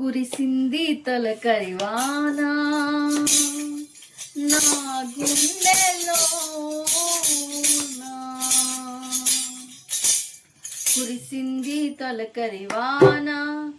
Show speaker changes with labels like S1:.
S1: కురిసింది తొలకరివానా? నా గుండెలో కురిసింది తొలకరివానా? నా